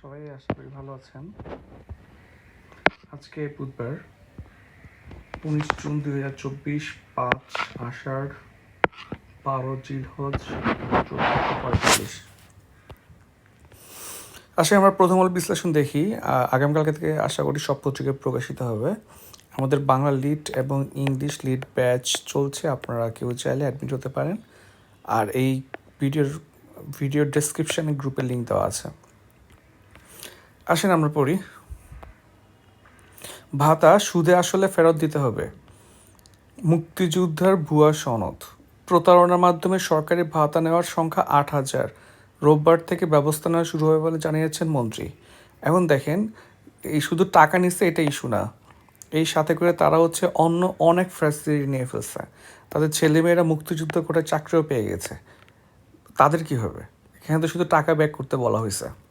সবাই আশা করি ভালো আছেন। আজকে বুধবার, উনিশ জুন দুই হাজার চব্বিশ, পাঁচ আষাঢ়, বারো জিলহজ পঁয়তাল্লিশ। আসলে আমরা প্রথম আলো বিশ্লেষণ দেখি। আগামীকালকে থেকে আশা করি সব পত্রিকায় প্রকাশিত হবে। আমাদের বাংলা লিড এবং ইংলিশ লিড ব্যাচ চলছে, আপনারা কেউ চাইলে অ্যাডমিট হতে পারেন। আর এই ভিডিওর ভিডিও ডেসক্রিপশনে গ্রুপের লিঙ্ক দেওয়া আছে। আসেন, আমরা পড়ি। ভাতা সুদে আসলে ফেরত দিতে হবে। মুক্তিযোদ্ধার ভুয়া সনদ। প্রতারণার মাধ্যমে সরকারি ভাতা নেওয়ার সংখ্যা আট হাজার। রোববার থেকে ব্যবস্থা নেওয়া শুরু হবে বলে জানিয়েছেন মন্ত্রী। এখন দেখেন, এই শুধু টাকা নিচ্ছে এটা ইস্যু না। এই সাথে করে তারা হচ্ছে অন্য অনেক ফ্যাসিলিটি নিয়ে ফেলছে। তাদের ছেলেমেয়েরা মুক্তিযুদ্ধ করে চাকরিও পেয়ে গেছে। তাদের কি হবে? এখানে তো শুধু টাকা ব্যাক করতে বলা হয়েছে।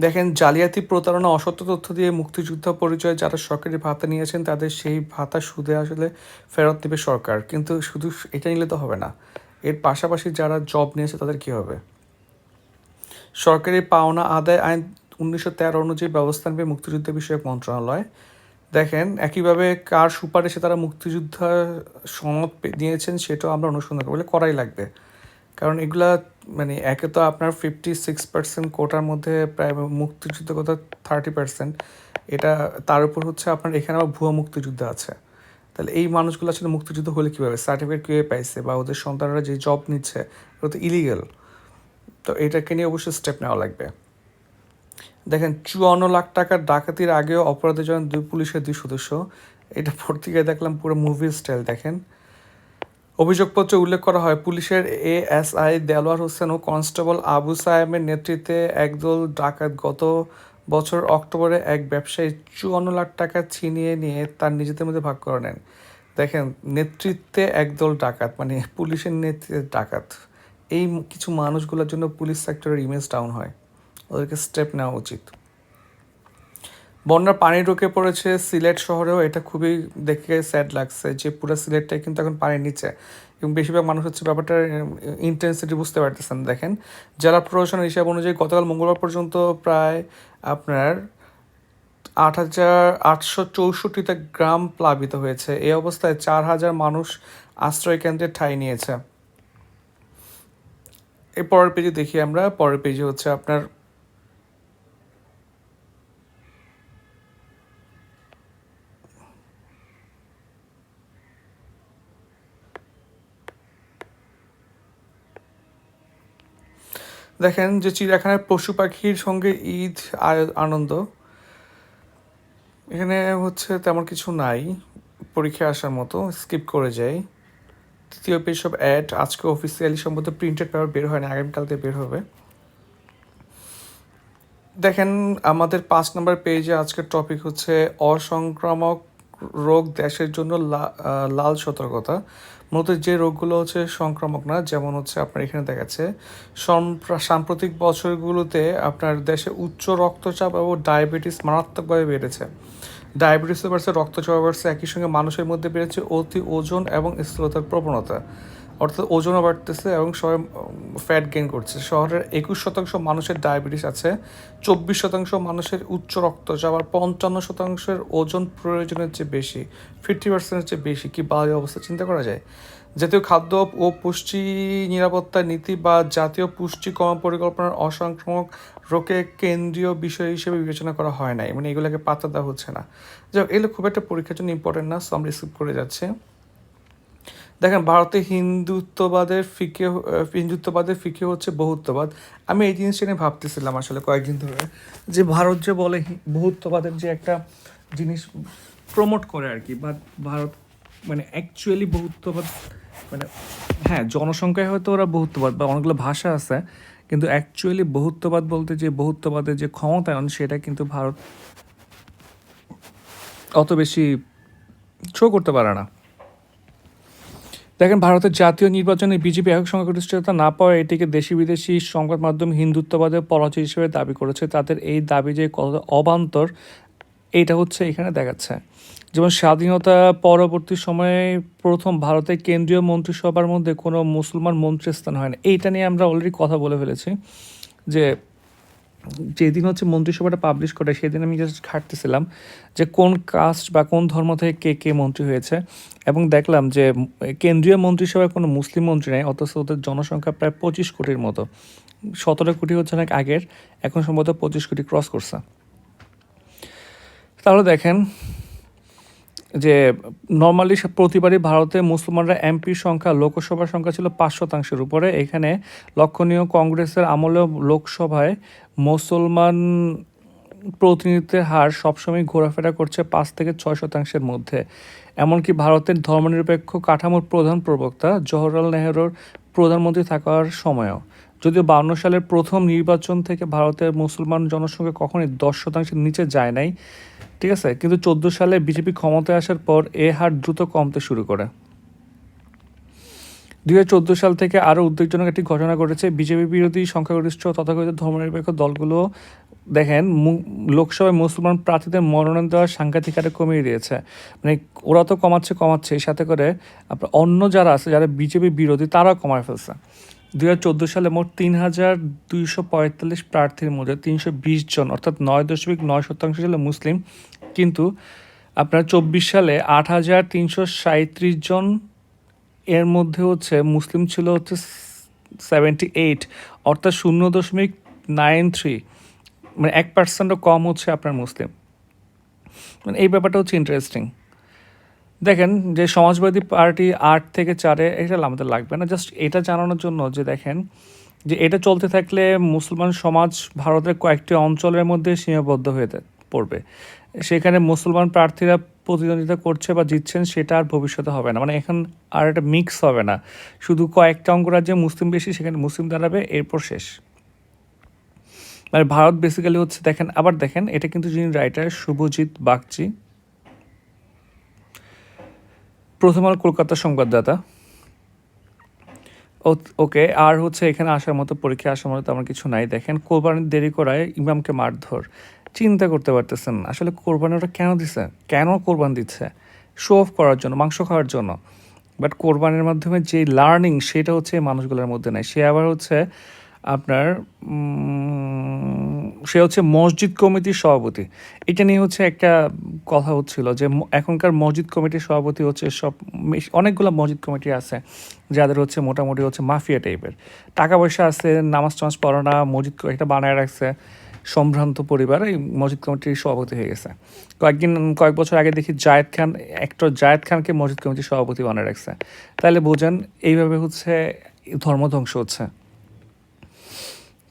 দেখেন, জালিয়াতি প্রতারণা অসত্য তথ্য দিয়ে মুক্তিযুদ্ধ পরিচয়ে যারা সরকারি ভাতা নিয়েছেন, তাদের সেই ভাতা সুদে আসলে ফেরত দেবে সরকার। কিন্তু শুধু এটা নিলে তো হবে না। এর পাশাপাশি যারা জব নিয়েছে, তাদের কি হবে? সরকারি পাওনা আদায় আইন উনিশশো তেরো অনুযায়ী ব্যবস্থা নেবে মুক্তিযুদ্ধ বিষয়ক মন্ত্রণালয়। দেখেন, একইভাবে কার সুপারিশে তারা মুক্তিযোদ্ধা সনদ নিয়েছেন, সেটাও আমরা অনুসন্ধান করব। বলে করাই লাগবে। কারণ এগুলা মানে একে তো আপনার ফিফটি সিক্স পার্সেন্ট কোটার মধ্যে প্রায় মুক্তিযুদ্ধ কথা থার্টি পার্সেন্ট এটা তার উপর হচ্ছে আপনার এখানে আবার ভুয়া মুক্তিযুদ্ধ আছে। তাহলে এই মানুষগুলো আসলে মুক্তিযুদ্ধ হলে কীভাবে? সার্টিফিকেট কীভাবে পাইছে? বা ওদের সন্তানরা যে জব নিচ্ছে ওটা তো ইলিগেল তো এটাকে নিয়ে অবশ্যই স্টেপ নেওয়া লাগবে। দেখেন, চুয়ান্ন লাখ টাকার ডাকাতির আগেও অপরাধে যখন দুই পুলিশের দুই সদস্য। এটা পত্রিকায় দেখলাম পুরো মুভি স্টাইল দেখেন। অভিযোগপত্রে উল্লেখ করা হয়, পুলিশের এএসআই দেলোয়ার হোসেন ও কনস্টেবল আবু সায়েমের নেতৃত্বে একদল ডাকাত গত বছর অক্টোবরে এক ব্যবসায়ী চুয়ান্ন লাখ টাকা ছিনিয়ে নিয়ে তার নিজেদের মধ্যে ভাগ করে নেন। দেখেন, নেতৃত্বে একদল ডাকাত মানে পুলিশের নেতৃত্বে ডাকাত। এই কিছু মানুষগুলোর জন্য পুলিশ সেক্টরের ইমেজ ডাউন হয়। ওদেরকে স্টেপ নেওয়া উচিত। বন্যার পানি ঢুকে পড়েছে সিলেট শহরেও। এটা খুবই দেখে স্যাড লাগছে যে পুরো সিলেটটাই কিন্তু এখন পানির নিচে। এবং বেশিরভাগ মানুষ হচ্ছে ব্যাপারটার ইন্টেন্সিটি বুঝতে পারতেছেন। দেখেন, জেলা প্রশাসনের হিসাব অনুযায়ী গতকাল মঙ্গলবার পর্যন্ত প্রায় আপনার আট হাজার আটশো চৌষট্টিতে গ্রাম প্লাবিত হয়েছে। এই অবস্থায় চার হাজার মানুষ আশ্রয় কেন্দ্রে ঠাঁই নিয়েছে। এর পরের পেজে দেখি আমরা। পরের পেজে হচ্ছে আপনার দেখেন যে চিড়িয়াখানার পশু পাখির সঙ্গে ঈদ আনন্দ। এখানে হচ্ছে তেমন কিছু নাই। পরীক্ষা আসার মতো স্কিপ করে যাই। তৃতীয় পেজ সব অ্যাড আজকে অফিসিয়ালি সম্ভবত প্রিন্টেড পেপার বের হয় না আগামীকাল আগামীকালতে বের হবে। দেখেন, আমাদের পাঁচ নম্বর পেজে আজকের টপিক হচ্ছে অসংক্রামক রোগ দেশের জন্য লাল সতর্কতা। মূলত যে রোগগুলো হচ্ছে সংক্রামক না, যেমন হচ্ছে আপনার এখানে দেখাচ্ছে সাম্প্রতিক বছরগুলোতে আপনার দেশে উচ্চ রক্তচাপ এবং ডায়াবেটিস মারাত্মকভাবে বেড়েছে। ডায়াবেটিসও বাড়ছে রক্তচাপ বাড়ছে, একই সঙ্গে মানুষের মধ্যে বেড়েছে অতি ওজন এবং স্থূলতার প্রবণতা। অর্থাৎ ওজনও বাড়তেছে এবং সবাই ফ্যাট গেইন করছে। শহরের একুশ শতাংশ মানুষের ডায়াবেটিস আছে। চব্বিশ শতাংশ মানুষের উচ্চ রক্তচাপ আর পঞ্চান্ন শতাংশের ওজন প্রয়োজনের চেয়ে বেশি ফিফটি পার্সেন্টের চেয়ে বেশি। কি বাজে অবস্থা, চিন্তা করা যায়? জাতীয় খাদ্য ও পুষ্টি নিরাপত্তা নীতি বা জাতীয় পুষ্টি কর্ম পরিকল্পনার অসংক্রামক রোগে কেন্দ্রীয় বিষয় হিসেবে বিবেচনা করা হয় নাই। মানে এগুলোকে পাত্তা দেওয়া হচ্ছে না। যাই হোক এগুলো খুব একটা পরীক্ষার জন্য ইম্পর্টেন্ট না সো আমরা স্কিপ করে যাচ্ছে। দেখেন, ভারতে হিন্দুত্ববাদের ফিকে হিন্দুত্ববাদের ফিকে হচ্ছে বহুত্ববাদ। আমি এই জিনিসটা নিয়ে ভাবতেছিলাম আসলে কয়েকদিন ধরে যে ভারত যে বলে বহুত্ববাদের যে একটা জিনিস প্রমোট করে আর কি বা ভারত মানে অ্যাকচুয়ালি বহুত্ববাদ মানে হ্যাঁ জনসংখ্যায় হয়তো ওরা বহুত্ববাদ বা অনেকগুলো ভাষা আছে, কিন্তু অ্যাকচুয়ালি বহুত্ববাদ বলতে যে বহুত্ববাদের যে ক্ষমতায়ন, সেটা কিন্তু ভারত অত বেশি শো করতে পারে না। দেখেন, ভারতের জাতীয় নির্বাচনে বিজেপি একক সংখ্যাগরিষ্ঠতা না পাওয়া এটিকে দেশি বিদেশি সংবাদ মাধ্যম হিন্দুত্ববাদের পরাজয় হিসেবে দাবি করেছে। তাদের এই দাবি যে কতটা অবান্তর, এইটা হচ্ছে এখানে দেখাচ্ছে। যেমন, স্বাধীনতা পরবর্তী সময়ে প্রথম ভারতের কেন্দ্রীয় মন্ত্রিসভার মধ্যে কোনো মুসলমান মন্ত্রী স্থান হয় না। এইটা নিয়ে আমরা অলরেডি কথা বলে ফেলেছি যে যেদিন হচ্ছে মন্ত্রিসভাটা পাবলিশ করে, সেদিন আমি জাস্ট ঘাটতেছিলাম যে কোন কাস্ট বা কোন ধর্ম থেকে কে কে মন্ত্রী হয়েছে। এবং দেখলাম যে কেন্দ্রীয় মন্ত্রিসভায় কোনো মুসলিম মন্ত্রী নেই, অথচ ওদের জনসংখ্যা প্রায় পঁচিশ কোটির মতো। সতেরো কোটি হচ্ছে অনেক আগের, এখন সম্ভবত পঁচিশ কোটি ক্রস করছে। তাহলে দেখেন যে নর্মালি প্রতিবারই ভারতে মুসলমানরা এমপির সংখ্যা লোকসভার সংখ্যা ছিল পাঁচ শতাংশের উপরে। এখানে লক্ষণীয় কংগ্রেসের আমলেও লোকসভায় মুসলমান প্রতিনিধিত্বের হার সবসময় ঘোরাফেরা করছে পাঁচ থেকে ছয় শতাংশের মধ্যে। এমনকি ভারতের ধর্মনিরপেক্ষ কাঠামোর প্রধান প্রবক্তা জওহরলাল নেহরুর প্রধানমন্ত্রী থাকার সময়ও। যদিও বাউন্ন সালের প্রথম নির্বাচন থেকে ভারতের মুসলমান জনসংখ্যা কখনোই দশ শতাংশের নিচে যায় নাই, ঠিক আছে? কিন্তু চোদ্দ সালে বিজেপি ক্ষমতায় আসার পর এ হার দ্রুত কমতে শুরু করে। দুই হাজার সাল থেকে আরও উদ্বেগজনক একটি ঘটনা ঘটেছে। বিজেপি বিরোধী সংখ্যাগরিষ্ঠ তথাকথিত ধর্মনিরপেক্ষ দলগুলো দেখেন লোকসভায় মুসলমান প্রার্থীদের মনোনয়ন দেওয়ার সাংঘাতিক হারে কমিয়ে দিয়েছে। মানে ওরা তো কমাচ্ছে কমাচ্ছে সাথে করে অন্য যারা আছে, যারা বিজেপি বিরোধী, তারাও কমায় ফেলছে। দুই হাজার চোদ্দ সালে মোট তিন হাজার দুইশো পঁয়তাল্লিশ প্রার্থীর মধ্যে তিনশো বিশ জন, অর্থাৎ নয় দশমিক নয় শতাংশ ছিল মুসলিম। কিন্তু আপনার চব্বিশ সালে আট হাজার তিনশো সাঁত্রিশ জন এর মধ্যে হচ্ছে মুসলিম ছিল হচ্ছে সেভেন্টি এইট অর্থাৎ শূন্য দশমিক নাইন থ্রি মানে এক পার্সেন্টও কম হচ্ছে আপনার মুসলিম। মানে এই ব্যাপারটা হচ্ছে ইন্টারেস্টিং দেখেন যে সমাজবাদী পার্টি আট থেকে চারে, এটা আমাদের লাগবে না। জাস্ট এটা জানানোর জন্য যে দেখেন যে এটা চলতে থাকলে মুসলমান সমাজ ভারতের কয়েকটি অঞ্চলের মধ্যে সীমাবদ্ধ হয়ে পড়বে। সেখানে মুসলমান প্রার্থীরা প্রতিদ্বন্দ্বিতা করছে বা জিতছেন সেটা আর ভবিষ্যতে হবে না। মানে এখন আর একটা মিক্স হবে না। শুধু কয়েকটা অঙ্গরাজ্যে মুসলিম বেশি, সেখানে মুসলিম দাঁড়াবে, এরপর শেষ। মানে ভারত বেসিক্যালি হচ্ছে, দেখেন, আবার দেখেন, এটা কিন্তু যিনি রাইটার শুভজিৎ বাগচি প্রথম আলো কলকাতা সংবাদদাতা। ওকে, আর হচ্ছে এখানে আসার মতো, পরীক্ষা আসার মতো তেমন কিছু নাই। দেখেন কোরবানির দেরি করায় ইমামকে মারধর। চিন্তা করতে পারতেছেন আসলে কোরবানি ওটা কেন দিচ্ছে কেন কোরবান দিচ্ছে? শো অফ করার জন্য, মাংস খাওয়ার জন্য। বাট কোরবানির মাধ্যমে যে লার্নিং সেটা হচ্ছে মানুষগুলোর মধ্যে নেই। সে আবার হচ্ছে আপনার সে হচ্ছে মসজিদ কমিটির সভাপতি। এটা নিয়ে হচ্ছে একটা কথা হচ্ছিল যে এখনকার মসজিদ কমিটির সভাপতি হচ্ছে সব অনেকগুলো মসজিদ কমিটি আছে, যাদের হচ্ছে মোটামুটি হচ্ছে মাফিয়া টাইপের। টাকা পয়সা আছে নামাজ টামাজ পড়া না, মসজিদ একটা বানায় রাখছে, সম্ভ্রান্ত পরিবার, এই মসজিদ কমিটির সভাপতি হয়ে গেছে। কয়েকদিন, কয়েক বছর আগে দেখি জায়েদ খান অ্যাক্টর জায়েদ খানকে মসজিদ কমিটির সভাপতি বানায় রাখছে। তাহলে বোঝেন, এইভাবে হচ্ছে ধর্মধ্বংস হচ্ছে।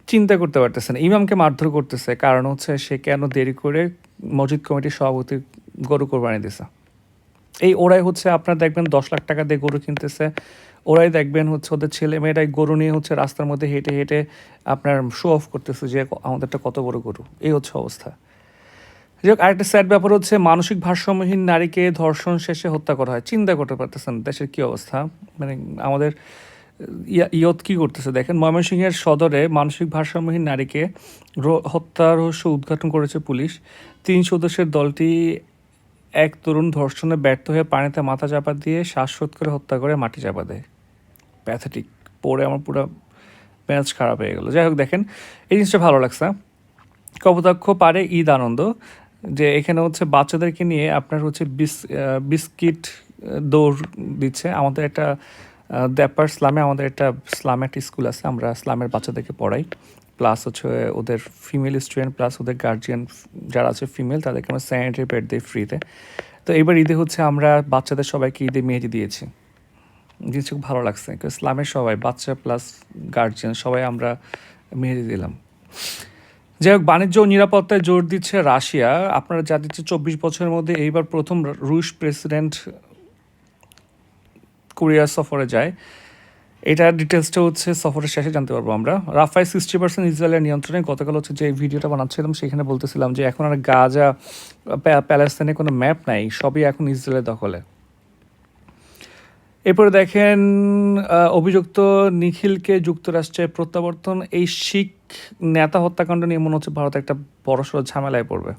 চিন্তা করতে পারতেছে না। ইমামকে মারধর করতেছে। কারণ হচ্ছে সে কেন দেরি করে মসজিদ কমিটির সভাপতি গরু কোরবানি দিছে। এই ওরাই হচ্ছে আপনার দেখবেন দশ লাখ টাকা দিয়ে গরু কিনতেছে। ওরাই দেখবেন হচ্ছে ওদের ছেলে মেয়েরাই গরু নিয়ে হচ্ছে রাস্তার মধ্যে হেঁটে হেঁটে আপনার শো অফ করতেছে যে আমাদেরটা কত বড় গরু। এই হচ্ছে অবস্থা। যাই হোক, আরেকটা স্যাড ব্যাপার হচ্ছে মানসিক ভারসাম্যহীন নারীকে ধর্ষণ শেষে হত্যা করা হয়। চিন্তা করতে পারতেছেন দেশের কী অবস্থা? মানে আমাদের ইয়ত কী করতেছে? দেখেন, ময়মনসিংহের সদরে মানসিক ভারসাম্যহীন নারীকে হত্যা রহস্য উদ্ঘাটন করেছে পুলিশ। তিন সদস্যের দলটি এক তরুণ ধর্ষণে ব্যর্থ হয়ে পানিতে মাথা চাপা দিয়ে শ্বাসরোধ করে হত্যা করে মাটি চাপা দেয়। প্যাথেটিক পরে আমার পুরো ম্যাচ খারাপ হয়ে গেলো। যাই হোক, দেখেন, এই জিনিসটা ভালো লাগছে কপোতাক্ষ পারে ঈদ আনন্দ, যে এখানে হচ্ছে বাচ্চাদেরকে নিয়ে আপনার হচ্ছে বিস বিস্কিট দৌড় দিচ্ছে। আমাদের একটা দ্যাপার স্লামে আমাদের একটা স্লামে একটা স্কুল আছে, আমরা স্লামের বাচ্চাদেরকে পড়াই। প্লাস হচ্ছে ওদের ফিমেল স্টুডেন্ট প্লাস ওদের গার্জিয়ান যারা আছে ফিমেল তাদেরকে আমরা স্যানিটারি প্যাড দিই ফ্রিতে তো এবার ঈদে হচ্ছে আমরা বাচ্চাদের সবাইকে ঈদে মেহেদি দিয়েছি। জিনিস খুব ভালো লাগছে ইসলামের সবাই, বাচ্চা প্লাস গার্জিয়ান সবাই আমরা মেহেদি দিলাম। যাই হোক, বাণিজ্য ও নিরাপত্তায় জোর দিচ্ছে রাশিয়া। আপনারা যা দিচ্ছে চব্বিশ বছরের মধ্যে এইবার প্রথম রুশ প্রেসিডেন্ট কোরিয়া সফরে যায়। এটার ডিটেলসটা হচ্ছে সফরের শেষে জানতে পারব আমরা। রাফাই সিক্সটি পার্সেন্ট ইসরায়েলের নিয়ন্ত্রণে গতকাল হচ্ছে যে ভিডিওটা বানাচ্ছিলাম, সেখানে বলতেছিলাম যে এখন আর গাজা প্যালেস্তাইনে কোনো ম্যাপ নাই, সবই এখন ইসরায়েলের দখলে। এরপরে দেখেন অভিযুক্ত নিখিলকে যুক্তরাষ্ট্রে প্রত্যাবর্তন, এই শিখ নেতা হত্যাকাণ্ড নিয়ে মনে হচ্ছে ভারত একটা বড়সড় ঝামেলায় পড়বে।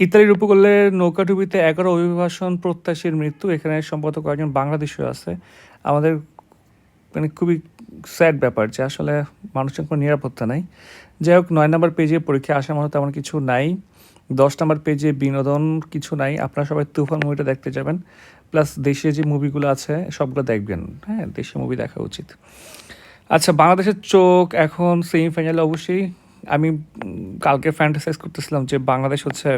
ইতালির উপকূলের নৌকাডুবিতে এগারো অভিবাসন প্রত্যাশীর মৃত্যু। এখানে সম্ভবত কয়েকজন বাংলাদেশিও আছে। আমাদের মানে খুবই স্যাড ব্যাপার যে আসলে মানুষের কোনো নিরাপত্তা নাই। যাই হোক, নয় নম্বর পেজে পরীক্ষা আসার মতো তেমন কিছু নাই। দশ নম্বর পেজে বিনোদন কিছু নাই। আপনারা সবাই তুফান মুভিটা দেখতে যাবেন। প্লাস দেশে যে মুভিগুলো আছে, সবগুলো দেখবেন। হ্যাঁ দেশি মুভি দেখা উচিত। আচ্ছা বাংলাদেশের চোখ এখন সেমিফাইনালে অবশ্যই। আমি কালকে ফ্যান্টাসাইজ করতেছিলাম যে বাংলাদেশ হচ্ছে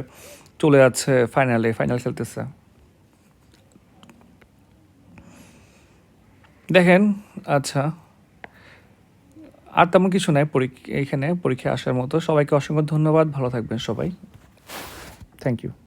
চলে যাচ্ছে ফাইনালে ফাইনাল খেলতেছে। দেখেন আচ্ছা। আর তেমন কিছু নাই পরীক্ষা এখানে পরীক্ষা আসার মতো। সবাইকে অসংখ্য ধন্যবাদ। ভালো থাকবেন সবাই। Thank you